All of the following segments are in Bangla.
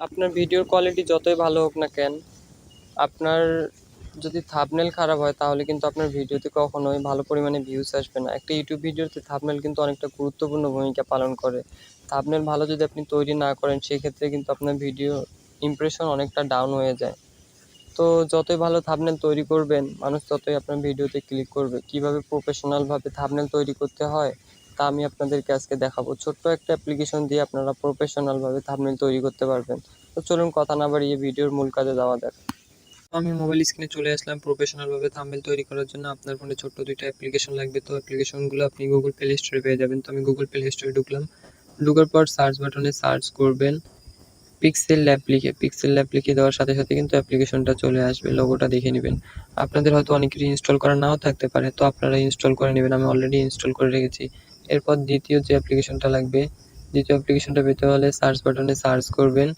আপনার ভিডিওর কোয়ালিটি যতই ভালো হোক না কেন, আপনার যদি থাম্বনেল খারাপ হয়, তাহলে কিন্তু আপনার ভিডিওতে কখনোই ভালো পরিমাণে ভিউজ আসবে না। একটা ইউটিউব ভিডিওতে থাম্বনেল কিন্তু অনেকটা গুরুত্বপূর্ণ ভূমিকা পালন করে। থাম্বনেল ভালো যদি আপনি তৈরি না করেন, সেক্ষেত্রে কিন্তু আপনার ভিডিও ইমপ্রেশন অনেকটা ডাউন হয়ে যায়। তো যতই ভালো থাম্বনেল তৈরি করবেন, মানুষ ততই আপনার ভিডিওতে ক্লিক করবে। কীভাবে প্রফেশনালভাবে থাম্বনেল তৈরি করতে হয় তা আমি আপনাদেরকে আজকে দেখাবো। ছোট্ট একটা অ্যাপ্লিকেশন দিয়ে আপনারা প্রফেশনালভাবে থাম্বনেল তৈরি করতে পারবেন। তো চলুন কথা না বাড়িয়ে ভিডিওর মূল কাজে যাওয়া যাক। আমি মোবাইল স্ক্রিনে চলে আসলাম প্রফেশনালভাবে থাম্বনেল তৈরি করার জন্য। আপনার ফোনে ছোট্ট দুইটা অ্যাপ্লিকেশন লাগবে। তো অ্যাপ্লিকেশনগুলো আপনি গুগল প্লে স্টোরে পেয়ে যাবেন। তো আমি গুগল প্লে স্টোরে ঢুকলাম। ঢুকার পর সার্চ বাটনে সার্চ করবেন পিক্সেল ল্যাব লিখে পিক্সেল ল্যাব লিখে দেওয়ার সাথে সাথে কিন্তু অ্যাপ্লিকেশনটা চলে আসবে। লোগোটা দেখে নেবেন। আপনাদের হয়তো অনেক অনেকেরই ইনস্টল করা নাও থাকতে পারে। তো আপনারা ইনস্টল করে নেবেন। আমি অলরেডি ইনস্টল করে রেখেছি। এরপর দ্বিতীয় যে অ্যাপ্লিকেশনটা লাগবে, দ্বিতীয় অ্যাপ্লিকেশনটা পেতে হলে সার্চ বাটনে সার্চ করবেন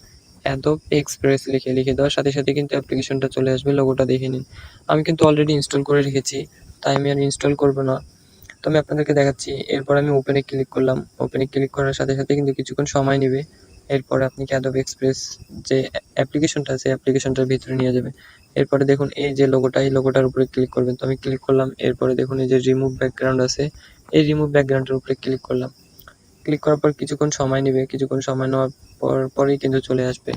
অ্যাডোব এক্সপ্রেস লিখে লিখে দেওয়ার সাথে সাথে কিন্তু অ্যাপ্লিকেশনটা চলে আসবে লোগোটা দেখে নিন। আমি কিন্তু অলরেডি ইনস্টল করে রেখেছি, তাই আমি আর ইনস্টল করব না। তো আমি আপনাদেরকে দেখাচ্ছি, এরপর আমি ওপেনে ক্লিক করলাম। ওপেনে ক্লিক করার সাথে সাথে কিন্তু কিছুক্ষণ সময় নেবে। এরপর আপনি অ্যাডোব এক্সপ্রেস যে অ্যাপ্লিকেশনটা আছে অ্যাপ্লিকেশনটার ভিতরে নিয়ে যাবে এরপরে দেখুন এই যে লোগোটা এই লোগোটার উপরে ক্লিক করবেন। তো আমি ক্লিক করলাম, এরপরে দেখুন এই যে রিমুভ ব্যাকগ্রাউন্ড আছে। এই রিমুভ ব্যাকগ্রাউন্ডের উপরে ক্লিক করলাম। ক্লিক করার পর কিছুক্ষণ সময় নেবে। কিছুক্ষণ সময় নেওয়ার পর, পরেই কিন্তু চলে আসবে।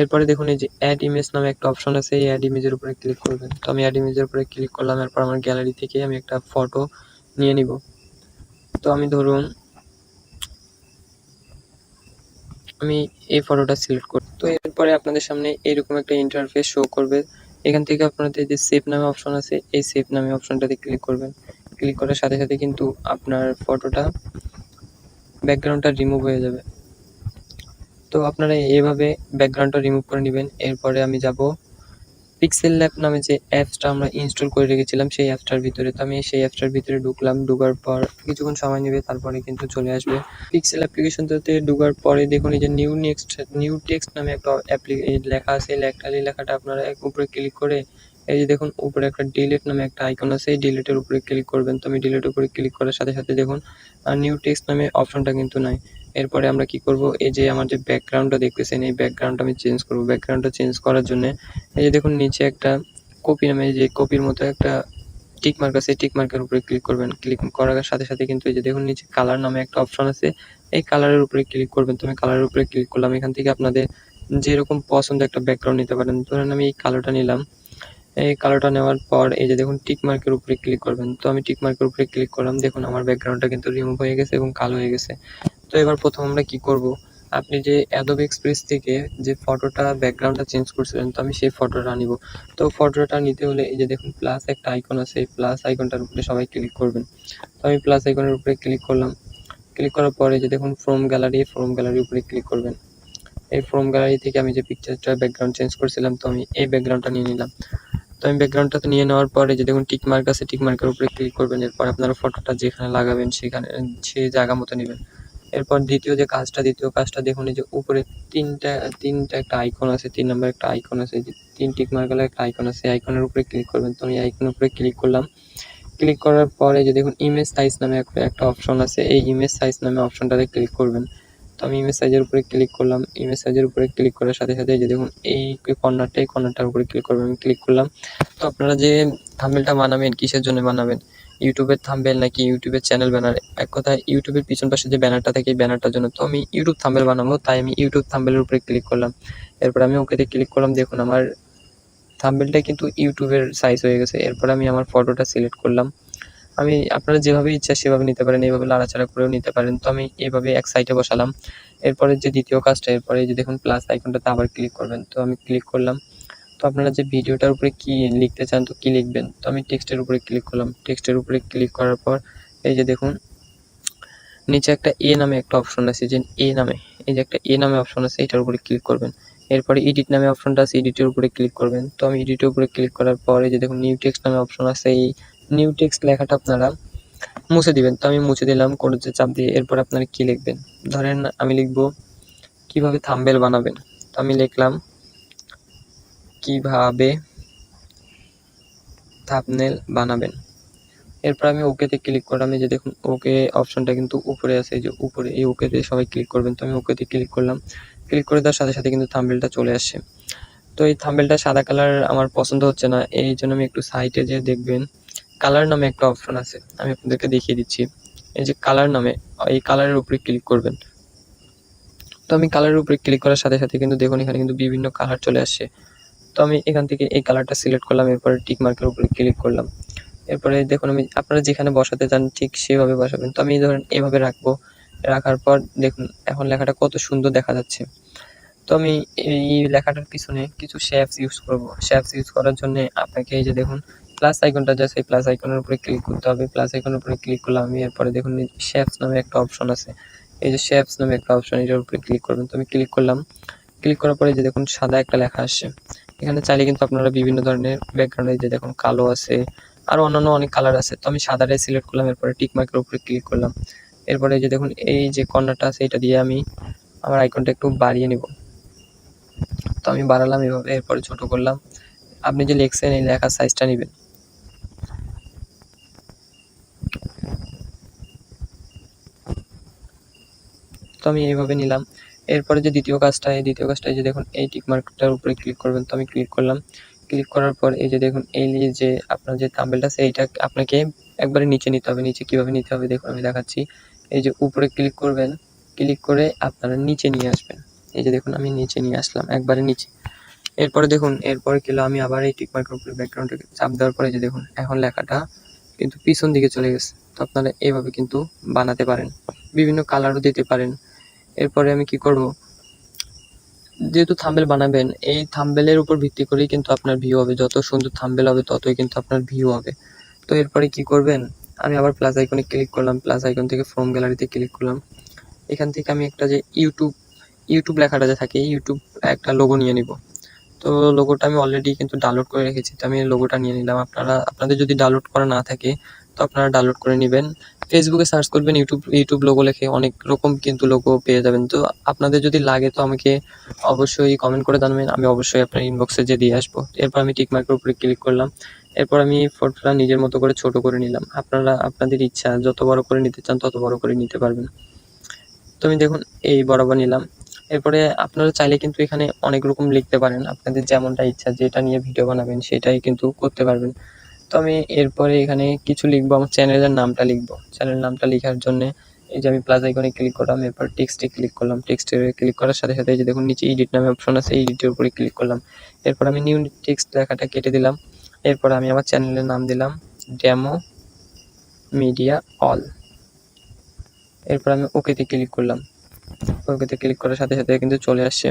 এরপরে দেখুন এই যে অ্যাড ইমেজ নামে একটা অপশন আছে, এই অ্যাড ইমেজের উপরে ক্লিক করবেন। তো আমি অ্যাড ইমেজের উপরে ক্লিক করলাম, এরপর আমার গ্যালারি থেকে আমি একটা ফটো নিয়ে নিব। তো আমি ধরুন, আমি এই ফটোটা সিলেক্ট করি তো এরপরে আপনাদের সামনে এরকম একটা ইন্টারফেস শো করবে। এখান থেকে আপনাদের যে সেভ নামে অপশন আছে, এই সেভ নামে অপশনটাতে ক্লিক করবেন। ক্লিক করার সাথে সাথে কিন্তু আপনার ফটোটা ব্যাকগ্রাউন্ডটা রিমুভ হয়ে যাবে। তো আপনারা এভাবে ব্যাকগ্রাউন্ডটা রিমুভ করে নেবেন। এরপরে আমি যাব পিক্সেল ল্যাব নামে যে অ্যাপসটা আমরা ইনস্টল করে রেখেছিলাম, সেই অ্যাপসটার ভিতরে। তো আমি সেই অ্যাপসটার ভিতরে ঢুকলাম, ঢুকার পর কিছুক্ষণ সময় নেবে, তারপরে কিন্তু চলে আসবে। পিক্সেল অ্যাপ্লিকেশনটাতে ঢুকার পরে দেখুন, এই যে নিউ নেক্সট নিউ টেক্সট নামে একটা লেখা আছে, এই লেখা, এই লেখাটা আপনারা এক উপরে ক্লিক করে, এই যে দেখুন, উপরে একটা ডিলিট নামে একটা আইকন আছে, এই ডিলিটের উপরে ক্লিক করবেন। তো আমি ডিলিটের উপরে ক্লিক করার সাথে সাথে দেখুন, আর নিউ টেক্সট নামে অপশনটা কিন্তু নাই। এরপরে আমরা কি করব? এই যে আমার যে ব্যাকগ্রাউন্ডটা দেখতেছেন, এই ব্যাকগ্রাউন্ডটা আমি চেঞ্জ করব। ব্যাকগ্রাউন্ডটা চেঞ্জ করার জন্য এই যে দেখুন, নিচে একটা কপি নামে যে কপির মতো একটা টিক মার্ক আছে টিক মার্কের উপরে ক্লিক করবেন। ক্লিক করার সাথে সাথে কিন্তু এই যে দেখুন, নিচে কালার নামে একটা অপশন আছে। এই কালারের উপরে ক্লিক করবেন। তো আমি কালারের উপরে ক্লিক করলাম। এখান থেকে আপনাদের যেরকম পছন্দ একটা ব্যাকগ্রাউন্ড নিতে পারেন। ধরেন আমি এই কালোটা নিলাম। এই কালোটা নেওয়ার পর এই যে দেখুন টিক মার্কের উপরে ক্লিক করবেন। তো আমি টিক মার্কের উপরে ক্লিক করলাম। দেখুন, আমার ব্যাকগ্রাউন্ডটা কিন্তু রিমুভ হয়ে গেছে এবং কালো হয়ে গেছে। তো এবার প্রথম আমরা কি করব? আপনি যে অ্যাডোব এক্সপ্রেস থেকে যে ফটোটা ব্যাকগ্রাউন্ডটা চেঞ্জ করছিলেন, তো আমি সেই ফটোটা নিব। তো ফটোটা নিতে হলে এই যে দেখুন প্লাস একটা আইকন আছে, এই প্লাস আইকনটার উপরে সবাই ক্লিক করবেন। তো আমি প্লাস আইকনের উপরে ক্লিক করলাম। ক্লিক করার পরে যে দেখুন ফ্রম গ্যালারি ফ্রম গ্যালারির উপরে ক্লিক করবেন। এই ফ্রম গ্যালারি থেকে আমি যে পিকচারটা ব্যাকগ্রাউন্ড চেঞ্জ করছিলাম, তো আমি এই ব্যাকগ্রাউন্ডটা নিয়ে নিলাম। তো আমি ব্যাকগ্রাউন্ডটা নিয়ে নেওয়ার পরে যে দেখুন টিক মার্ক আছে টিক মার্কের উপরে ক্লিক করবেন। এরপর আপনারা ফটোটা যেখানে লাগাবেন, সেখানে সেই জায়গা মতো নেবেন। এরপর দ্বিতীয় যে কাজটা, দ্বিতীয় কাজটা দেখুন, এই যে উপরে তিনটা তিনটা একটা আইকন আছে, তিন নম্বর একটা আইকন আছে, যে তিন টিক মার্কালে একটা আইকন আছে আইকনের উপরে ক্লিক করবেন। তো আমি আইকনের উপরে ক্লিক করলাম। ক্লিক করার পরে যে দেখুন ইমেজ সাইজ নামে একটা অপশন আছে, এই ইমেজ সাইজ নামে অপশনটাতে ক্লিক করবেন। তো আমি ইমেজ সাইজের উপরে ক্লিক করলাম। ইমেজ সাইজের উপরে ক্লিক করার সাথে সাথে যে দেখুন, এই কর্নারটা এই কর্নারটার উপরে ক্লিক করবেন, আমি ক্লিক করলাম। তো আপনারা যে থাম্বনেলটা বানাবেন, কিসের জন্য বানাবেন? ইউটিউবের থাম্বেল নাকি ইউটিউবের চ্যানেল ব্যানার এক কথায়, ইউটিউবের পিছন পাশে যে ব্যানারটা থাকে এই ব্যানারটার জন্য তো আমি ইউটিউব থাম্বেল বানাবো, তাই আমি ইউটিউব থাম্বেলের উপরে ক্লিক করলাম। এরপর আমি ওকেতে ক্লিক করলাম, দেখুন আমার থাম্বেলটা কিন্তু ইউটিউবের সাইজ হয়ে গেছে। এরপর আমি আমার ফটোটা সিলেক্ট করলাম। আমি আপনারা যেভাবে ইচ্ছা সেভাবে নিতে পারেন, এইভাবে লাড়াচাড়া করেও নিতে পারেন। তো আমি এইভাবে এক সাইডে বসালাম। এরপরে যে দ্বিতীয় কাজটা, এরপরে যে দেখুন প্লাস আইকনটাতে আবার ক্লিক করবেন। তো আমি ক্লিক করলাম। তো আপনারা যে ভিডিওটার উপরে কি লিখতে চান, তো কি লিখবেন? তো আমি টেক্সটের উপরে ক্লিক করলাম। টেক্সটের উপরে ক্লিক করার পর, এই যে দেখুন, নিচে একটা এ নামে একটা অপশন আছে, যে এ নামে। এই যে একটা এ নামে অপশন আছে, এটার উপরে ক্লিক করবেন। এরপরে এডিট নামে অপশনটা আছে এডিটের উপরে ক্লিক করবেন। তো আমি এডিটের উপরে ক্লিক করার পর, এই যে দেখুন নিউ টেক্সট নামে অপশন আছে, এই নিউ টেক্সট লেখাটা আপনারা মুছে দিবেন। তো আমি মুছে দিলাম কোনোতে চাপ দিয়ে। এরপর আপনারা কি লিখবেন? ধরেন আমি লিখব, কীভাবে থাম্বেল বানাবেন? তো আমি লিখলাম কীভাবে থাম্বনেল বানাবেন? এরপর আমি ওকেতে ক্লিক করলাম। এই যে দেখুন ওকে অপশনটা কিন্তু উপরে আছে। এই যে উপরে, এই ওকেতে সবাই ক্লিক করবেন। তো আমি ওকেতে ক্লিক করলাম। ক্লিক করে দেওয়ার সাথে সাথে কিন্তু থাম্বেলটা চলে আসছে। তো এই থাম্বেলটা সাদা কালার আমার পছন্দ হচ্ছে না। এই জন্য আমি একটু সাইটে যে দেখবেন। কালার নামে একটা অপশন আছে। আমি আপনাদেরকে দেখিয়ে দিচ্ছি। এই যে কালার নামে, এই কালারের উপরে ক্লিক করবেন। তো আমি কালারের উপরে ক্লিক করার সাথে সাথে কিন্তু দেখুন, এখানে কিন্তু বিভিন্ন কালার চলে আসছে। তো আমি এখান থেকে এই কালারটা সিলেক্ট করলাম, এরপরে টিক মার্কের উপরে ক্লিক করলাম। এরপরে দেখুন আমি আপনারা যেখানে বসাতে চান ঠিক সেভাবে বসাবেন। তো আমি ধরেন এভাবে রাখব। রাখার পর দেখুন, এখন লেখাটা কত সুন্দর দেখা যাচ্ছে। তো আমি এই লেখাটার পিছনে কিছু শেপস ইউজ করব। শেপস ইউজ করার জন্য আপনাকে এই যে দেখুন প্লাস আইকনটা জাস্ট এই প্লাস আইকনের উপরে ক্লিক করতে হবে। প্লাস আইকনের উপরে ক্লিক করলাম আমি, এরপরে দেখুন শেপস নামে একটা অপশন আছে। এই যে শেপস নামে একটা অপশন এটার উপরে ক্লিক করবেন। তো আমি ক্লিক করলাম। ক্লিক করার পরে যে দেখুন, সাদা একটা লেখা আসছে। এখানে চাইলে কিন্তু আপনারা বিভিন্ন ধরনের ব্যাকগ্রাউন্ডে যে দেখুন কালো আছে আরও অন্যান্য অনেক কালার আছে। তো আমি সাদাটাই সিলেক্ট করলাম, এরপরে টিক মার্কের উপরে ক্লিক করলাম। এরপরে এই যে দেখুন, এই যে কর্নারটা আছে, এটা দিয়ে আমি আমার আইকনটা একটু বাড়িয়ে নিব। তো আমি বাড়ালাম এভাবে এরপরে ছোট করলাম। আপনি যে লিখছেন এই লেখার সাইজটা নেবেন। তো আমি এইভাবে নিলাম। এরপরে যে দ্বিতীয় কাজটা, এই দ্বিতীয় কাজটা, এই যে দেখুন, এই টিক মার্কটার উপরে ক্লিক করবেন, তো আমি ক্লিক করলাম। ক্লিক করার পর এই যে দেখুন, এই যে আপনার যে থাম্বেলটা আছে, এইটা আপনাকে একবারে নিচে নিতে হবে, নিচে কীভাবে নিতে হবে, দেখুন, আমি দেখাচ্ছি। এই যে উপরে ক্লিক করবেন ক্লিক করে আপনারা নিচে নিয়ে আসবেন। এই যে দেখুন, আমি নিচে নিয়ে আসলাম, একবারে নিচে। এরপরে দেখুন, এরপরে কিলো আমি আবার এই টিক মার্কের উপরে ব্যাকগ্রাউন্ডে চাপ দেওয়ার পরে যে দেখুন, এখন লেখাটা কিন্তু পিছন দিকে চলে গেছে। তো আপনারা এইভাবে কিন্তু বানাতে পারেন। বিভিন্ন কালারও দিতে পারেন। এরপরে আমি কি করব? যেহেতু থাম্বেল বানাবেন, এই থাম্বেলের উপর ভিত্তি করেই কিন্তু আপনার ভিউ হবে। যত সুন্দর থাম্বেল হবে, ততই কিন্তু আপনার ভিউ হবে। তো এরপরে কি করবেন? আমি আবার প্লাস আইকনে ক্লিক করলাম প্লাস আইকন থেকে ফ্রম গ্যালারিতে ক্লিক করলাম। এখান থেকে আমি একটা যে ইউটিউব ইউটিউব লেখাটা যে থাকে ইউটিউব একটা লোগো নিয়ে নিব। তো লোগোটা আমি অলরেডি কিন্তু ডাউনলোড করে রেখেছি, তো আমি লোগোটা নিয়ে নিলাম। আপনারা, আপনাদের যদি ডাউনলোড করা না থাকে তো আপনারা ডাউনলোড করে নেবেন। ফেসবুকে সার্চ করবেন ইউটিউব ইউটিউব লোগো লেখে অনেক রকম কিন্তু লোগো পেয়ে যাবেন। তো আপনাদের যদি লাগে তো আমাকে অবশ্যই কমেন্ট করে জানাবেন, আমি অবশ্যই আপনার ইনবক্সে যে দিয়ে আসব। এরপর আমি টিক মার্কের উপরে ক্লিক করলাম। এরপর আমি ফটোটা নিজের মতো করে ছোট করে নিলাম। আপনারা, আপনাদের ইচ্ছা, যত বড় করে নিতে চান তত বড় করে নিতে পারবেন। তো আমি দেখুন, এই বরাবর নিলাম। এরপরে আপনারা চাইলে কিন্তু এখানে অনেক রকম লিখতে পারেন। আপনাদের যেমনটা ইচ্ছা, যেটা নিয়ে ভিডিও বানাবেন সেটাই কিন্তু করতে পারবেন। তো আমি এরপরে এখানে কিছু লিখব, আমার চ্যানেলের নামটা লিখব। চ্যানেলের নামটা লেখার জন্য এই যে আমি প্লাস আইকনে ক্লিক করলাম, এরপর টেক্সটে ক্লিক করলাম। টেক্সটে ক্লিক করার সাথে সাথে এই যে দেখুন, নিচে এডিট নামে অপশন আছে এডিটের উপরে ক্লিক করলাম। এরপর আমি নিউ টেক্সট লেখাটা কেটে দিলাম। এরপর আমি আমার চ্যানেলের নাম দিলাম ডেমো মিডিয়া অল এরপর আমি ওকেতে ক্লিক করলাম। ওকেতে ক্লিক করার সাথে সাথে কিন্তু চলে আসছে।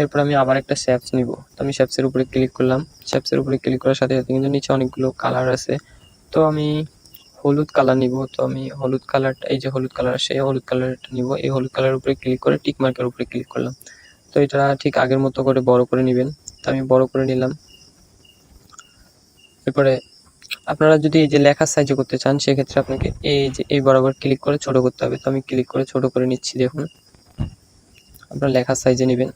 এরপর আমি আবার একটা শ্যাপস নিব। তো আমি শ্যাপসের উপরে ক্লিক করলাম। শ্যাপসের উপরে ক্লিক করার সাথে সাথে কিন্তু নিচে অনেকগুলো কালার আছে। তো আমি হলুদ কালার নিব। তো আমি হলুদ কালারটা এই যে হলুদ কালার সেই হলুদ কালারটা নিব। এই হলুদ কালারের উপরে ক্লিক করে টিক মার্কের উপরে ক্লিক করলাম। তো এটা ঠিক আগের মতো করে বড় করে নেবেন। তো আমি বড় করে নিলাম। এরপরে আপনারা যদি এই যে লেখার সাইজে করতে চান, সেক্ষেত্রে আপনাকে এই যে এই বরাবর ক্লিক করে ছোট করতে হবে। তো আমি ক্লিক করে ছোট করে নিচ্ছি, দেখুন। আপনারা লেখার সাইজে নেবেন।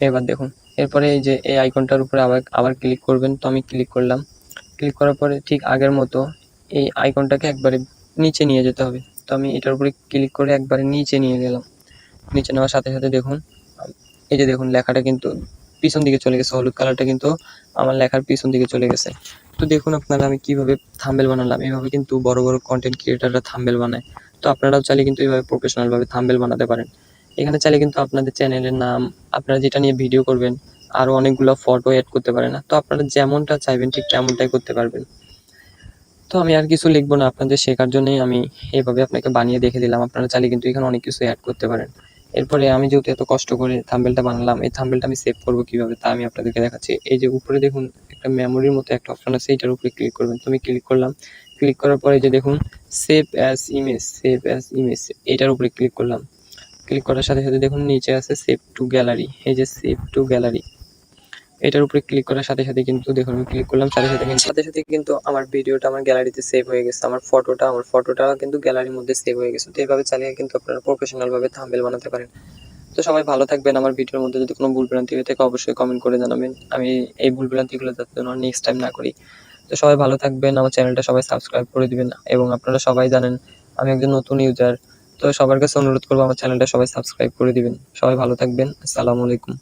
এবার দেখুন, এরপরে এই যে এই আইকনটার উপরে আবার আবার ক্লিক করবেন, তো আমি ক্লিক করলাম। ক্লিক করার পরে ঠিক আগের মতো এই আইকনটাকে একবারে নিচে নিয়ে যেতে হবে। তো আমি এটার উপরে ক্লিক করে একবারে নিচে নিয়ে গেলাম। নিচে নেওয়ার সাথে সাথে দেখুন, এই যে দেখুন, লেখাটা কিন্তু পিছন দিকে চলে গেছে, হলুদ কালারটা কিন্তু আমার লেখার পিছন দিকে চলে গেছে। তো দেখুন আপনারা আমি কীভাবে থাম্বেল বানালাম এইভাবে কিন্তু বড় বড় কন্টেন্ট ক্রিয়েটাররা থাম্বেল বানায়। তো আপনারাও চাইলে কিন্তু এইভাবে প্রফেশনালভাবে থাম্বেল বানাতে পারেন। এখানে চাইলে কিন্তু আপনাদের চ্যানেলের নাম, আপনারা যেটা নিয়ে ভিডিও করবেন আরও অনেকগুলো ফটো অ্যাড করতে পারেন তো আপনারা যেমনটা চাইবেন ঠিক তেমনটাই করতে পারবেন। তো আমি আর কিছু লিখব না, আপনাদের শেখার জন্যই আমি এইভাবে আপনাকে বানিয়ে দেখে দিলাম। আপনারা চাইলে কিন্তু এখানে অনেক কিছু অ্যাড করতে পারেন। এরপরে আমি যেহেতু এত কষ্ট করে থাম্বেলটা বানালাম, এই থাম্বেলটা আমি সেভ করব কীভাবে তা আমি আপনাদেরকে দেখাচ্ছি। এই যে উপরে দেখুন, একটা মেমোরির মতো একটা অপশন আছে এটার উপরে ক্লিক করবেন। তো আমি ক্লিক করলাম। ক্লিক করার পরে যে দেখুন save as image save as image এটার উপরে ক্লিক করলাম। ক্লিক করার সাথে সাথে দেখুন নিচে আছে সেভ টু গ্যালারি এই যে সেভ টু গ্যালারি এটার উপরে ক্লিক করার সাথে সাথে কিন্তু দেখুন আমি ক্লিক করলাম, সাথে সাথে কিন্তু সাথে সাথে কিন্তু আমার ভিডিওটা আমার গ্যালারিতে সেভ হয়ে গেছে, আমার ফটোটা আমার ফটোটা কিন্তু গ্যালারির মধ্যে সেভ হয়ে গেছে। তো এইভাবে চালিয়ে কিন্তু আপনারা প্রফেশনাল ভাবে থাম্বেল বানাতে পারেন। তো সবাই ভালো থাকবেন। আমার ভিডিওর মধ্যে যদি কোনো ভুল ভ্রান্তি হয়ে থাকে, অবশ্যই কমেন্ট করে জানাবেন। আমি এই ভুল ভ্রান্তিগুলো যাতে যেন নেক্সট টাইম না করি। তো সবাই ভালো থাকবেন। আমার চ্যানেলটা সবাই সাবস্ক্রাইব করে দিবেন। এবং আপনারা সবাই জানেন, আমি একজন নতুন ইউজার তো সবার কাছে অনুরোধ করব, আমার চ্যানেলটা সবাই সাবস্ক্রাইব করে দিবেন। সবাই ভালো থাকবেন। আসসালামু আলাইকুম।